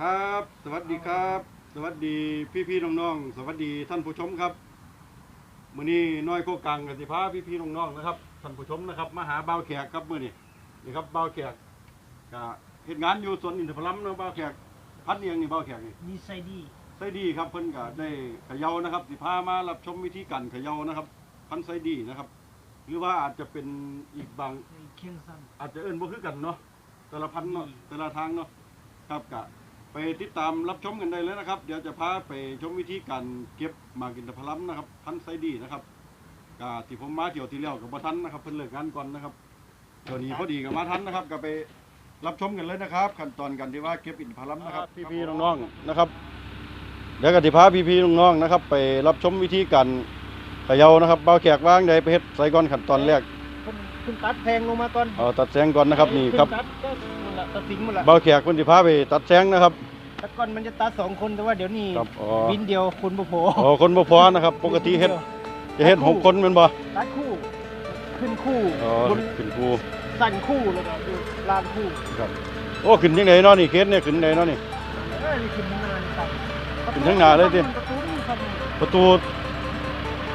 ครับ สวัสดีครับ สวัสดีพี่พี่ๆน้องๆ สวัสดีท่านผู้ชมครับมื้อนี้น้อยโคกลางกันสิพาพี่พี่ๆน้องๆนะครับท่านผู้ชมนะครับมาหาบ่าวแขกครับมื้อนี้นี่ครับบ่าวแขกก็เฮ็ดงานอยู่สวนอินทผลัมเนาะบ่าวแขกพัดเนียงนี่บ่าวแขกนี่ดีไซดีไซดีครับเพิ่นก็ได้เขย่านะครับ สิพามารับชมวิธีการเขย่านะครับ พันธุ์ไซดีนะครับ หรือว่าอาจจะเป็นอีกบางเคียงสั้นอาจจะเอิ้นบ่คือกันเนาะแต่ละพันธุ์เนาะแต่ละทางเนาะครับกะ ไปติดตามรับชมกันได้เลยนะครับ เดี๋ยวจะพาไปชมวิธีการเก็บหมากอินทผลัมนะครับ พันธุ์ไซดีนะครับกะที่ผมมาเที่ยวที่แล้วกับบ่ทันนะครับเพิ่นเลิกงานก่อนนะครับเดี๋ยวนี้พอดีกับมาทันนะครับก็ไปรับชมกันเลยนะครับ ขั้นตอนกันที่ว่าเก็บอินทผลัมนะครับพี่ๆน้องๆนะครับเดี๋ยวก็สิพาพี่ๆน้องๆนะครับ ไปรับชมวิธีการเขย่านะครับเบาแขกว่างใดไปเฮ็ดใส่ก่อนขั้นตอนแรกคุณคุณตัดแพงลงมาก่อนเอาตัดแสงก่อนนะครับนี่ครับณ ตัดก็หมดละตัดสิงหมดละเบาแขกเพิ่นสิพาไปตัดแสงนะครับ แต่ก่อนมันจะตัดสองคนแต่ว่าเดี๋ยวนี้ครับอ๋อ วินเดียวคุณบ่พออ๋อคนบ่พอนะครับ ปกติเฮ็ดจะเฮ็ดหกคนแม่นบ่ตัดคู่ ขึ้นคู่อ๋อบนขึ้นครูสั่นคู่แล้วก็ดูลานคู่ครับ โอ้ขึ้นจังไดเนาะนี่เคสเนี่ยขึ้นจังไดเนาะนี่ เออนี่ขึ้นข้างหน้านี่ครับขึ้นข้างหน้าเลยสิ ประตูนี่ครับประตู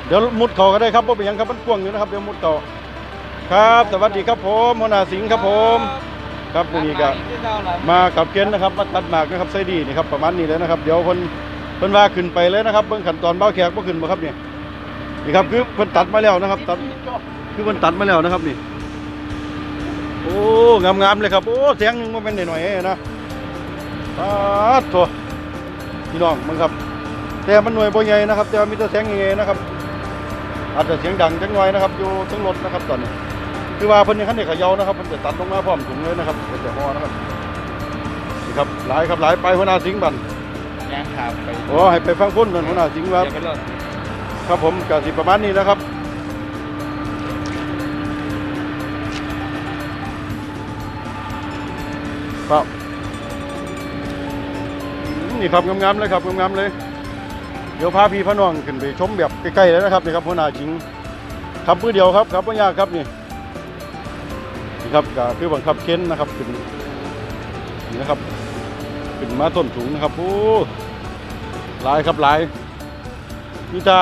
เดี๋ยวมุดเข้าก็ได้ครับบ่เป็นหยังครับมันกว้างอยู่นะครับเดี๋ยวมุดเข้าครับ สวัสดีครับผมหัวหน้าสิงห์ครับผม ครับ มื้อนี้ก็มากับเกณฑ์นะครับมาตัดหมากนะครับไซดีนี่ครับประมาณนี้เลยนะครับเดี๋ยวเพิ่นเพิ่นว่าขึ้นไปเลยนะครับเบิ่งขั้นตอนเบ้าแขกบ่ขึ้นบ่ครับนี่นี่ครับคือเพิ่นตัดมาแล้วนะครับตัดคือมันตัดมาแล้วนะครับนี่โอ้งามๆเลยครับโอ้เสียงหนึงมันเป็นหน่อยๆนะตัดตัวพี่น้องมึงครับ แต่มันหน่วยบ่ใหญ่นะครับแต่มีแต่เสียงใหญ่นะครับอาจจะเสียงดังจังหน่อยนะครับอยู่ทั้งรถนะครับตอนนี้ คือว่าเพิ่นยังคันได้เขย่านะครับเพิ่นจะตัดลงมาพร้อมถุงเลยนะครับเพิ่นจะห่อนะครับนี่ครับหลายครับหลายไปหัวหน้าสิงห์บันยางขาไปโอ้ให้ไปฟังพุ่นนั่นหัวหน้าสิงห์ครับครับผมกสิประมาณนี้นะครับครับนี่ครับงามๆเลยครับงามๆเลย เดี๋ยวพาพี่พาน้องขึ้นไปชมแบบใกล้ๆเลยนะครับนี่ครับหัวหน้าจิงขับมือเดียวครับครับไม่ยากครับนี่นี่ ครับก็คือบังคับเค้นนะครับขึ้นนี่นะครับขึ้นมาต้นสูงนะครับโอ้หลายครับหลายนี่ใช่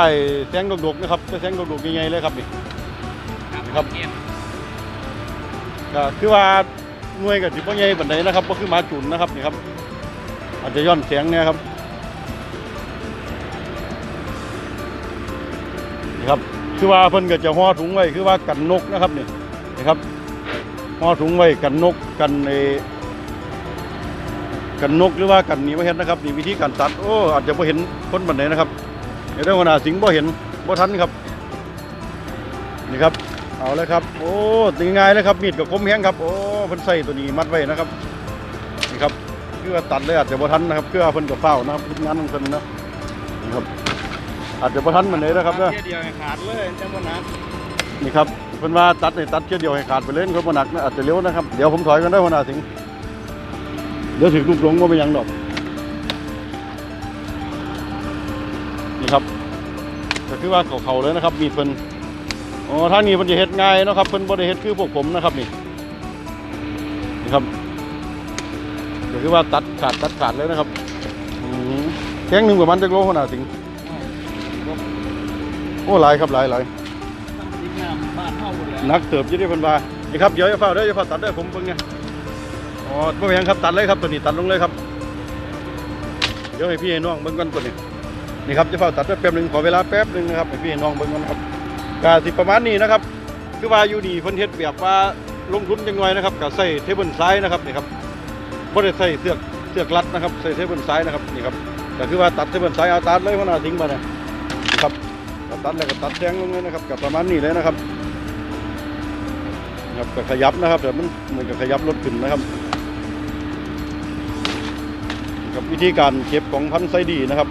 แสงดกๆนะครับแสงดกๆใหญ่ๆเลยครับนี่ครับก็คือว่าหน่วยกับสิบ่ใหญ่ปานใดนะครับ ก็คือหมาจุนนะครับนี่ครับ อาจจะย้อนเสียงเนี่ยครับนี่ครับ คือว่าเพิ่นก็จะห่อถุงไว้คือว่ากันนกนะครับนี่นี่ครับ ห่อถุงไว้กันนกกันเอกันนกหรือว่ากันหนี้มาเห็นนะครับนี่วิธีการตัดโอ้อาจจะบ่เห็นคนปานใดนะครับเดี๋ยวได้หัวหน้าสิงห์บ่เห็นบ่ทันครับนี่ครับเอาเลยครับ โอ้ตีง่ายเลยครับมีดกับคมแห้งครับโอ้เพิ่นใส่ตัวนี้มัดไว้นะครับนี่ครับคือว่าตัดเลยอาจจะบ่ทันนะครับคือว่าเพิ่นกับเฝ้านะครับงานของเพิ่นนะนี่ครับอาจจะบ่ทันเหมือนเดิมนะครับเด้อเดียวขาดเลยจังหวะนั้นนี่ครับ เพิ่นว่าตัดให้ตัดเชือกเดียวให้ขาดไปเลยคนบ่หนักนะอาจจะเร็วนะครับ เดี๋ยวผมถอยกันได้อหัวหน้าสิงเดี๋ยวถึงลูกหลงบ่เป็นหยังดอก นี่ครับก็คือว่าเขาๆเลยนะครับ มีเพิ่นอ๋อท่านี้เพิ่นจะเฮ็ดง่ายนะครับเพิ่นบ่ได้เฮ็ดคือพวกผมนะครับนี่นี่ครับก็คือว่าตัดขาดตัดขาดเลยนะครับแข้งหนึ่งประมาณจักโลขนาดถึงโอ้หลายครับหลายหลาย นักเติบยู่ที่เพิ่นว่านี่ครับเดี๋ยวอย่าเฝ้าเด้ออย่าเฝ้าตัดเด้อผมเบิ่งไงอ๋อบ่เป็นหยังครับตัดเลยครับตัวนี้ตัดลงเลยครับ เดี๋ยวให้พี่ให้น้องเบิ่งก่อนตัวนี้นี่ครับจะเฝ้าตัดแป๊บหนึงขอเวลาแป๊บหนึงนะครับให้พี่ให้น้องเบิ่งก่อนครับก็สิประมาณนี้นะครับ คือว่าอยู่ดีเพิ่นเฮ็ดแบบว่าลงทุนจังหน่อยนะครับก็ใส่เทเบิลซ้ายนะครับนี่ครับบ่ได้ใส่เสือกเสือกรัดนะครับใส่เทเบิลซ้ายนะครับนี่ครับก็คือว่าตัดเทเบิลซ้ายเอาตัดเลยหัวหนาทิ้งมาเนี่ยนี่ครับตัดแล้วก็ตัดแทงลงเลยนะครับก็ประมาณนี้เลยนะครับ ครับก็ขยับนะครับแต่มันเหมือนกับขยับรถขึ้นนะครับนี่ครับวิธีการเก็บของพันธุ์ไซดีนะครับ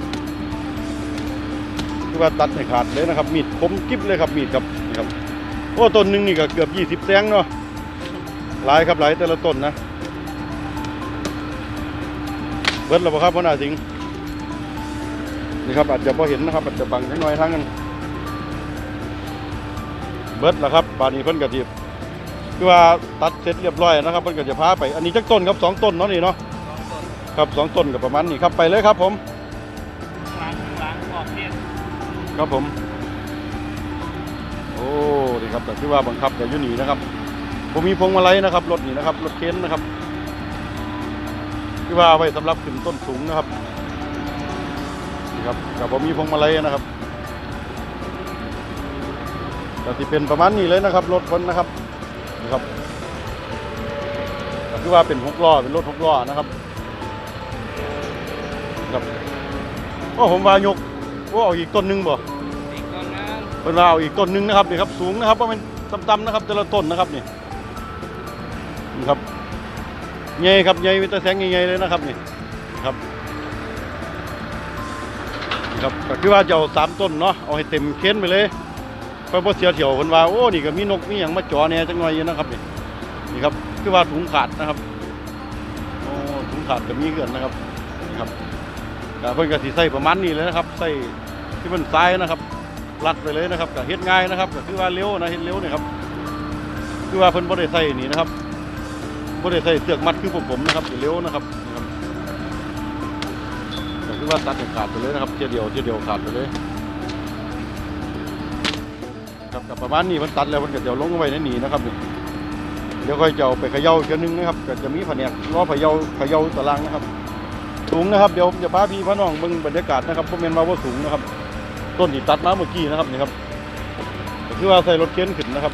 คือว่าตัดให้ขาดเลยนะครับ มีดคมกิ๊บเลยครับมีดครับนี่ครับโอ้ต้นหนึ่งนี่ก็เกือบยี่สิบแสงเนาะหลายครับหลายแต่ละต้นนะเบิดแล้วบ่ครับพ่อหน้าสิงนี่ครับอาจจะพอเห็นนะครับอาจจะบังนิดหน่อยทางนั้นเบิดแล้วครับป่านนี้เพิ่นกระทิบ คือว่าตัดเสร็จเรียบร้อยนะครับเพิ่นก็จะพาไปอันนี้จักต้นครับสองต้นเนาะนี่เนาะครับสองต้นกับประมาณนี้ครับไปเลยครับผมล้างล้างออกเนี่ยครับผม โอ้ดีครับแต่ที่ว่าบังคับแต่ยู่นี่นะครับ ผมมีพวงมาลัยนะครับรถนี่นะครับรถเข็นนะครับที่ว่าไว้สำหรับขึ้นต้นสูงนะครับนี่ครับกับผมมีพวงมาลัยนะครับแต่ที่เป็นประมาณนี้เลยนะครับรถคนนะครับ นี่ครับก็คือว่าเป็นหกล้อเป็นรถหกล้อนะครับครับโอ้ผมว่ายกโอ้เอาอีกต้นหนึงบ่อีกก่อนนะเป็นว่าเอาอีกต้นหนึงนะครับนี่ครับสูงนะครับว่ามันต่ำๆนะครับแต่ละต้นนะครับนี่นี่ครับใหญ่ครับใหญ่มีแต่แสงใหญ่ๆเลยนะครับนี่ครับนี่ครับก็คือว่าจะเอาสามต้นเนาะเอาให้เต็มเค้นไปเลย เพราะว่เสียเที่ยวคนว่าโอ้นี่ก็มีนกมีอย่างมาจ่อเนี่ยจังหน่อยอยู่นะครับนี่นี่ครับคือว่าถุงขาดนะครับโอ้ถุงขาดก็มีเกินนะครับนี่ครับก็เพิ่นก็สิใส่ประมาณนี้เลยนะครับใส่ที่มันทรายนะครับรัดไปเลยนะครับก็เฮ็ดง่ายนะครับก็คือว่าเร็วนะเฮ็ดเร็วนี่ครับคือว่าเพิ่นบ่ได้ใส่นี่นะครับบ่ได้ใส่เสือกมัดคือพวกผมนะครับเร็วนะครับนะครับก็คือว่าตัดขาดไปเลยนะครับเทียเดียวเทียเดียวขาดไปเลย ครับก็ประมาณนี้มันตัดแล้วมันก็จะเอาลงไว้ในนี่นะครับนี่เดี๋ยวค่อยจะเอาไปเขย่าอีกนึงนะครับก็จะมีแผนกล้อเขย่าเขย่าตารางนะครับ สูงนะครับเดี๋ยวผมจะพาพี่พาน้องเบิ่งบรรยากาศนะครับบ่แม่นว่าสูงนะครับ ต้นที่ตัดมาเมื่อกี้นะครับนี่ครับคือว่าใส่รถเข็นขึ้นนะครับ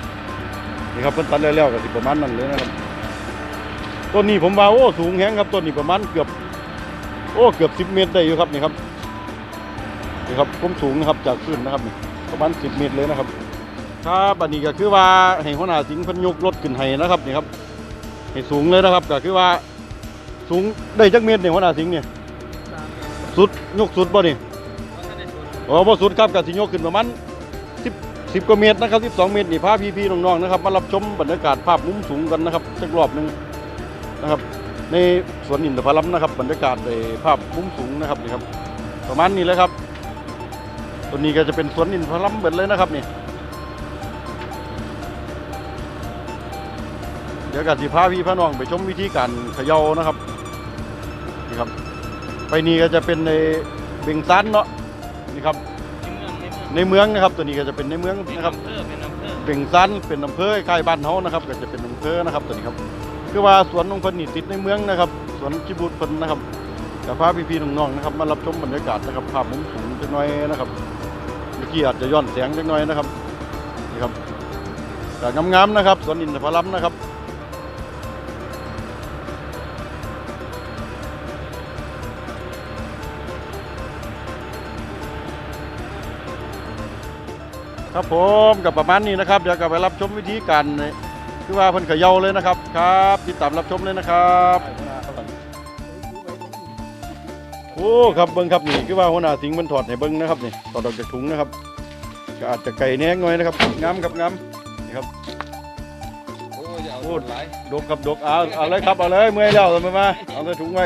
นี่ครับเพิ่นตัดแล้วๆก็สิประมาณนั้นเลยนะครับต้นนี้ผมว่าโอ้สูงแฮงครับต้นนี้ประมาณเกือบ โอ้เกือบ10เมตรได้อยู่ครับนี่ครับนี่ครับผมสูงนะครับจากพื้นนะครับนี่ประมาณ10เมตรเลยนะครับ ครับอันนี้ก็คือว่าให้หัวหน้าสิงห์เพิ่นยกรถขึ้นให้นะครับนี่ครับให้สูงเลยนะครับก็คือว่าสูงได้จักเมตรเนี่ยหัวหน้าสิงห์เนี่ยสุดยกสุดบ่นี่อ๋อบ่สุดครับกับสิยกขึ้นประมาณ10 10กว่าเมตรนะครับ12เมตรนี่พาพี่ๆน้องๆนะครับมารับชมบรรยากาศภาพมุมสูงกันนะครับสักรอบหนึงนะครับ ในสวนอินทผลัมนะครับบรรยากาศในภาพมุมสูงนะครับนี่ครับ ประมาณนี้เลยครับตัวนี้ก็จะเป็นสวนอินทผลัมเบิดเลยนะครับนี่ เดี๋ยวกันสิพาพี่พาน้องไปชมวิธีการเขย่านะครับนี่ครับ ไปนี่ก็จะเป็นในเบงซันเนาะนี่ครับในเมืองนะครับ ตัวนี้ก็จะเป็นในเมืองนะครับเบ่งซันเป็นอำเภอใกล้บ้านเฮานะครับ ก็จะเป็นอำเภอนะครับตัวนี้ครับ คือว่าสวนของพิ่นนี่ติดในเมืองนะครับสวนจิบูตินนะครับกับพาพี่ๆน้องๆนะครับมารับชมบรรยากาศนะครับภาพมุมสูงจักหน่อยนะครับเมื่อกี้อาจจะย้อนแสงจักหน่อยนะครับนี่ครับแต่งามๆนะครับสวนอินทผลัมนะครับ ครับผมกับประมาณนี้นะครับ เดี๋ยวก็ไปรับชมวิธีการคือว่าเพิ่นเขย่าเลยนะครับครับติดตามรับชมเลยนะครับโอ้ครับเบิ้งครับนี่คือว่าหัวหน้าสิงห์มันถอดให้เบิ้งนะครับนี่ถอดออกจากถุงนะครับก็อาจจะไก่แหนงหน่อยนะครับงามครับงามนี่ครับโอ้ยเอาโอ้โดนหลายดกครับดกเอาเอาเลยครับเอาเลยเมื่อยแล้วเอามาเอาใส่ถุงไว้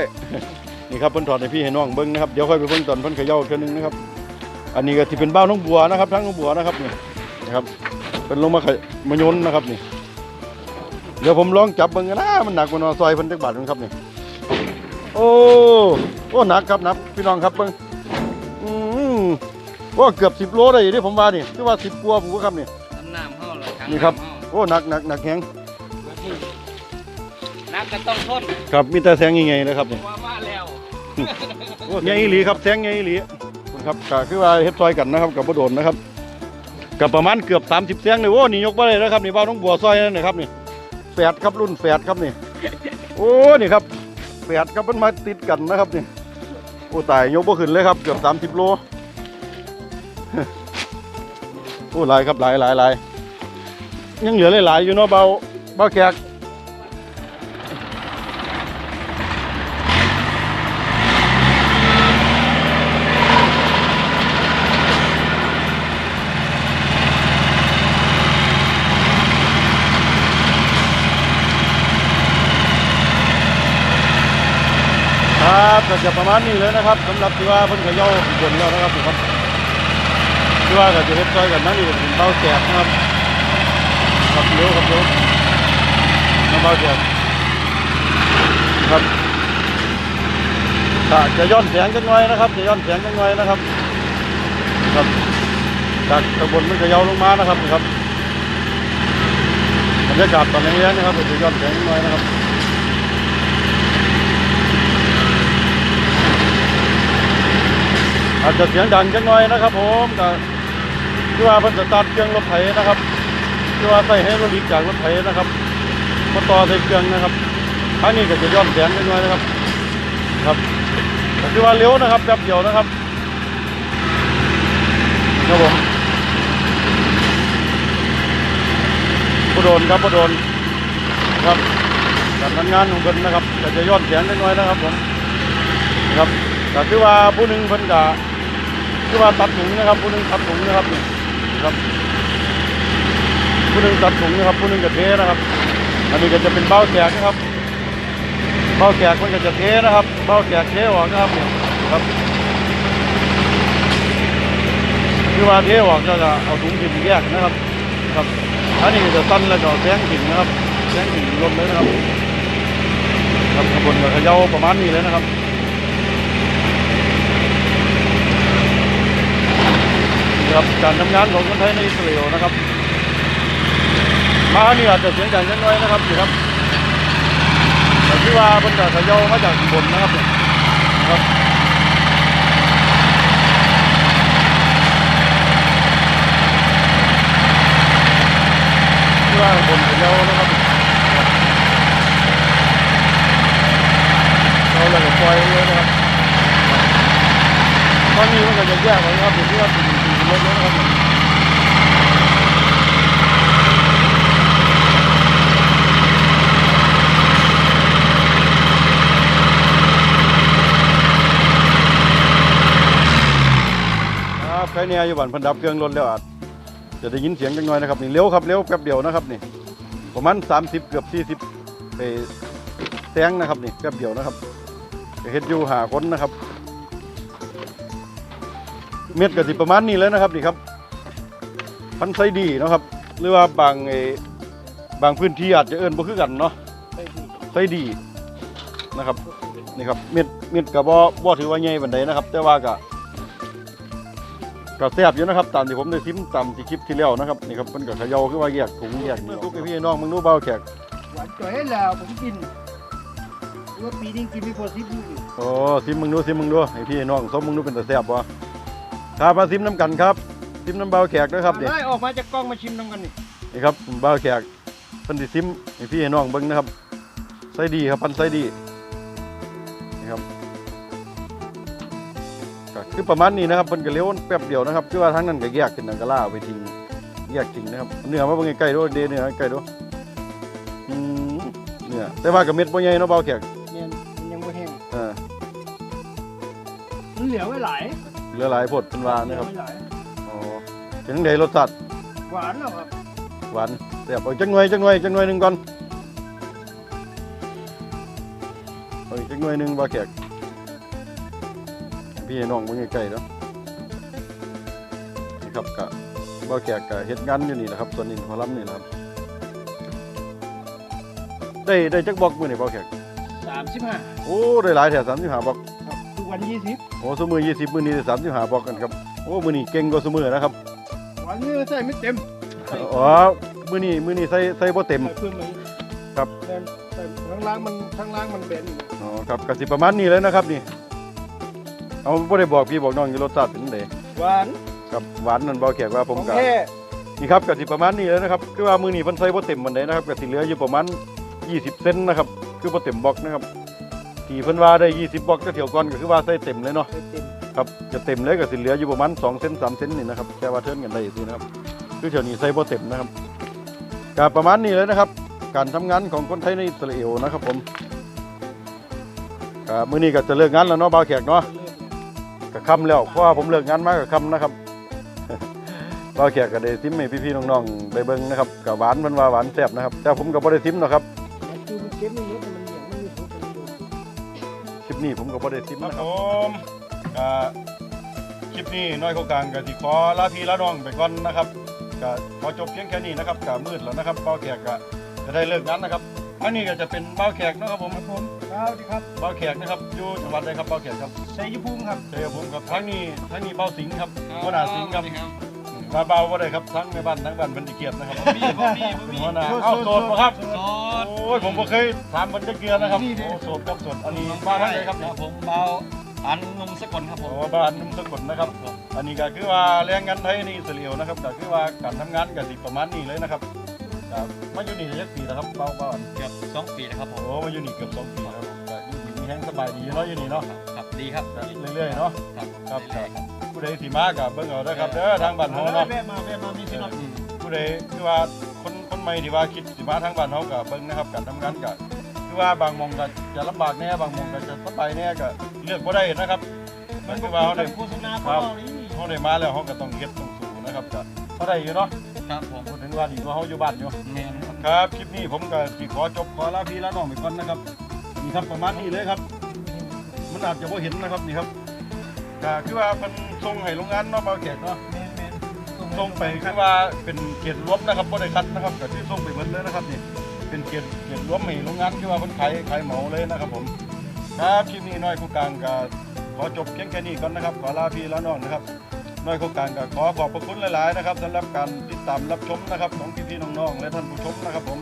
นี่ครับเพิ่นถอดให้พี่ให้น้องเบิ้งนะครับเดี๋ยวค่อยไปเบิ้งตอนเพิ่นเขย่าอีกเทื่อนึงนะครับ อันนี้ก็ที่เป็นบ้าวน้องบัวนะครับ ทั้งน้องบัวนะครับนี่นะครับ เป็นลงมาขยมายนนะครับนี่ เดี๋ยวผมลองจับเบิ้งกันนะมันหนักกว่านอซอยเพิ่นจักบาทนึงครับนี่โอ้โอ้หนักครับหนักพี่น้องครับเบิ่งอืมว่าเกือบสิบโลได้อยู่ที่ผมว่านี่คือว่าสิบกว่าผมว่าครับนี่น้ำน้ำเข้าเลยนี่ครับโอ้หนักหนักหนักแข็งน้ำก็ต้องทนครับมีแต่แสงยังไงเลยครับนี่ว่ามาแล้วโอ้ใหญ่อีหลีครับแสงใหญ่อีหลี ครับก็คือว่าเฮ็ดซอยกันนะครับกับบ่โดนนะครับกับประมาณเกือบ 30แสงเลยโอ้นี่ยกได้แล้วครับนี่เบาต้องบัวซอยนั่นนะครับนี่แฝดครับรุ่นแฝดครับนี่ โอ้นี่ครับแฝดครับมันมาติดกันนะครับนี่โอ้ตายยกบ่ขึ้นเลยครับเกือบ 30 โลโอ้หลายครับหลายหลายหลายยังเหลือหลายๆอยู่เนาะเบาเบาแขก ก็จะประมาณนี้เลยนะครับสำหรับที่ว่าเพิ่นเขย่าบนแล้วนะครับครับที่ว่าก็จะเฮ็ดซอยกันนั่นอยู่เป็นเบาแขกนะครับครับเร็วครับเร็วมาเบาแขกครับจะย้อนแสงจังหน่อยนะครับจะย้อนแสงจังหน่อยนะครับครับจากตะบนมันจะยาวลงมานะครับนะครับบรรยากาศตอนนี้นะครับจะย้อนแสงจังหน่อยนะครับ อาจจะเสียงดังจังหน่อยนะครับ ผมแต่ที่ว่าเพิ่นสตาร์ทเครื่องรถไถนะครับที่ว่าใส่ให้รถลีกจากรถไถนะครับมาต่อใส่เครื่องนะครับครั้งนี้ก็จะย้อนแสงจังหน่อยนะครับ ครับแต่ที่ว่าเลี้ยวนะครับแป๊บเดียวนะครับครับผมผู้โดนครับผู้โดนครับการทำงานของเพิ่นนะครับก็จะย้อนแสงจังหน่อยนะครับผมครับแต่คือว่าผู้หนึ่งเพิ่นก็ คือว่าตัดถุงนะครับผู้หนึ่งตัดถุงนะครับนี่ครับผู้หนึ่งตัดถุงนะครับผู้หนึ่งก็เทนะครับ อันนี้ก็จะเป็นเบ้าแจกนะครับเบ้าแจกมันก็จะเทนะครับเบ้าแจกเทออกนะครับนี่ครับคือว่าเทออกก็จะเอาถุงถิ่นแยกนะครับ ครับอันนี้จะสั้นแล้วก็แสงถิ่นนะครับแสงถิ่นลมเลยนะครับครับขบวนก็เขย่าประมาณนี้เลยนะครับ ครับการทำงานของคนไทยในอิสราเอลนะครับมานี่อาจจะเสียงดังนิดหน้อยนะครับนี่ครับแต่ที่ว่าบนดาดเยามาจากบนนะครับเนี่ยครับที่ว่าข้างบนเยนะครับเราเลยปล่อยเลยนะครับตอนนี้มันก็จะแยกไว้นะครับอยู่ที่ว่า รถนะครับครับใครเนี่ยอยู่บ้านพันดับเครื่องรถแล้วอาจจะได้ยินเสียงจังหน่อยนะครับนี่เร็วครับเร็วแป๊บเดียวนะครับนี่ประมาณ30 เกือบ 40ไปแซงนะครับนี่แป๊บเดียวนะครับเฮ็ดอยู่หาคนนะครับ เม็ดก็สิประมาณนี้เลยนะครับนี่ครับพันไซดีเนาะครับ หรือว่าบางไอ้บางพื้นที่อาจจะเอิ้นบ่คือกันเนาะไซดีนะครับนี่ครับเม็ดเม็ดก็บ่บ่ถือว่าใหญ่ปานใดนะครับ แต่ว่าก็ก็แซ่บอยู่นะครับตามที่ผมได้ซิมตามที่คลิปที่แล้วนะครับนี่ครับมันก็เขย่าขึ้นมาแยกถุงแยกนี่ทุกพี่น้องมึงรู้เบาแขกหวานจ่อยแล้วผมกินรู้ว่าปีนี้กินไม่พอสิบลูกอยู่โอ้ซิมมึงดูซิมมึงดูให้พี่น้องสมมึงดูเป็นแต่แซ่บบ่ ครับมาซิมน้ำกันครับซิมน้ำเบาแขกนะครับนี่ได้ออกมาจากกล้องมาชิมน้ำกันนี่นี่ครับเบาแขกเพิ่นสิซิมให้พี่น้องเบิ่งนะครับไส้ดีครับพันไส้ดีนี่ครับก็คือประมาณนี้นะครับเพิ่นก็เลี้ยวแป๊บเดียวนะครับคือว่าทั้งนั้นก็แยกขึ้นนั่นก็ล่าเอาไปทิ้งแยกทิ้งนะครับเนื้อมาเบิ่งใกล้ๆดูเดเนื้อใกล้ๆดูอืมเนื้อแต่ว่าก็เม็ดบ่ใหญ่เนาะเบาแขกเนี่ยมันยังไม่แห้งเออมันเหลือไว้หลาย เหลือหลายโพดเป็นว่านะครับเหลือไว้หลายอ๋อเป็นจังไดรสชาติหวานแล้วครับหวานแซ่บเอาจังหน่อยจังหน่อยจังหน่อยหนึงก่อนเอาอีกจังหน่อยหนึงเบาแขกพี่น้องเบิ่งใกล้ๆเนาะนี่ครับก็เบาแขกก็เฮ็ดงานอยู่นี่แหละครับส่วนนี้หมอลำนี่แหละครับ ได้ได้จักบอกมื้อนี่เบาแขกสามสิบห้าโอ้ได้หลายแถว35บอกครับทุก วันยี่สิบโอ้ซุมื้อ20มื้อนี้ได้35บอกกันครับโอ้มื้อนี้เก่งกว่าซุมื้อนะครับวันนี้ใส่ไม่เต็มอ๋อมื้อนี้มื้อนี้ใส่ใส่บ่เต็มใส่เพิ่มมาอีกครับเดินใส่ข้างล่างมันข้างล่างมันเบนอ๋อครับก็สิประมาณนี้เลยนะครับนี่ เอาบ่ได้บอกพี่บอกน้องอยู่รสชาติเป็นจังไดหวานครับหวานนั่นเบาแขกว่าผมของก็แท้นี่ครับก็สิประมาณนี้เลยนะครับคือว่ามื้อนี้เพิ่นใส่บ่เต็มปานใดนะครับก็สิเหลืออยู่ประมาณ 20 เซนนะครับ คือบ่เต็มบล็อกนะครับ ที่เพิ่นว่าได้ 20บล็อกแต่เที่ยวก่อนก็คือว่าใส่เต็มเลยเนาะใส่เต็มครับจะเต็มเลยก็สิเหลืออยู่ประมาณ2เซน3เซนนี่นะครับแค่ว่าเทิร์นกันได้ซื่อนะครับ คือเที่ยวนี้ใส่บ่เต็มนะครับก็ประมาณนี้เลยนะครับ การทำงานของคนไทยในอิสราเอลนะครับผมก็มื้อนี้ก็จะเลิกงานแล้วเนาะบ่าวแขกเนาะ ก็ค่ำแล้วเพราะว่าผมเลิกงานมากับค่ำนะครับบ่าวแขกก็ได้ซิมให้พี่ๆน้องๆได้เบิ่งนะครับก็หวานมันว่าหวานแซ่บนะครับ แต่ผมก็บ่ได้ซิมหรอกครับมันคือมันเก็บไม่เยอะแต่มัน ปนี้ผมก็บ่ได้ซิมนะครับผมก็คลิปนี้น้อยโคกลางก็สิขอลาพี่ลาน้องไปก่อนนะครับก็ขอจบเพียงแค่นี้นะครับก็มืดแล้วนะครับบ่าวแขกก็จะได้เลิกงานนะครับไปอันนี้ก็จะเป็นเบ้าแขกเนาะครับผมครับผมครับดีครับเบ้าแขกนะครับอยู่จังหวัดใดครับเบ้าแขกครับชัยภูมิครับชัยภูมิครับทั้งนี้ทั้งนี้เบ้าสิงห์ครับหัวหน้าสิงห์ครับครับ มาเบาบ่ได้ครับทั้งในบ้านทั้งบ้านเพิ่นสิเกลียดนะครับมีบ่มีบ่เป็นมีหัวหน้าเอ้าโสดบ่ครับโสดโอ้ยผมบ่เคยถามเพิ่นจักเทื่อนะครับโอ้โสดครับโสดอันนี้มาทางไหนครับเนี่ยผมเบาอันนมสกลครับผโอ้มบ้านนุ่มสกุลนะครับ อันนี้ก็คือว่าแรงงานไทยนี่เสลียวนะครับก็คือว่าการทำงานก็สิประมาณนี้เลยนะครับครับมาอยู่นี่ได้จักปีแล้วครับเบาเบาอันเกือบสองปีนะครับผโอ้มมาอยู่นี่เกือบสองปีแล้วครับก็อยู่นี่มีแห้งสบายดีเนาะอยู่นี่เนาะครับดีครับก็เรื่อยๆเนาะครับครับเรื่อยๆครับ ผู้ใดสิมาก็เบิ่งเอาเด้อครับเด้อทางบ้านเฮาเนาะแม่มาแม่มามีพี่น้องผู้ใดคือว่าคนคนใหม่ที่ว่าคิดสิมาทางบ้านเฮาก็เบิ่งนะครับการทำงานก็คือว่าบางหมองก็จะลำบากแน่บางหมองก็จะสบายแน่ก็เลือกบ่ได้นะครับ มันคือว่าเฮาได้โฆษณาของเรานี่เฮาได้มาแล้วเฮาก็ต้องเฮ็ดต้องสู้นะครับก็เฮาได้อยู่เนาะครับผมพูดถึงว่าดีกว่าเฮาอยู่บ้านอยู่แมนครับครับคลิปนี้ผมก็สิขอจบขอลาพี่ลาน้องไปก่อนนะครับนี่ครับประมาณนี้เลยครับ มันอาจจะบ่เห็นนะครับนี่ครับ ก็คือว่าเพิ่นส่งให้โรงงานเนาะเบาแขกเนาะแม่แม่ส่งไปคือว่าเป็นเกียรติรวมนะครับบ่ได้คัดนะครับก็ที่ส่งไปหมดเลยนะครับนี่เป็นเกียรติเกียรติรวมให้โรงงานคือว่าเพิ่นขายขายเหมาเลยนะครับผมครับคลิปนี้น้อยผู้กลางก็ขอจบเพียงแค่นี้ก่อนนะครับ ขอลาพี่ลาน้องนะครับน้อยผู้กลางก็ขอขอบพระคุณหลาย ๆ นะครับสำหรับการติดตามรับชมนะครับของพี่ๆน้อง ๆ และท่านผู้ชมนะครับผม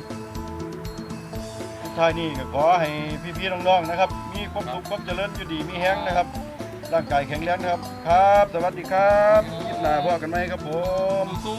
สุดท้ายนี้ก็ขอให้พี่ๆน้องๆนะครับ มีความสุขความเจริญอยู่ดีมีแห้งนะครับ ร่างกายแข็งแรงนะครับ ครับ สวัสดีครับยิบหน้าพบกันไหมครับผมสู้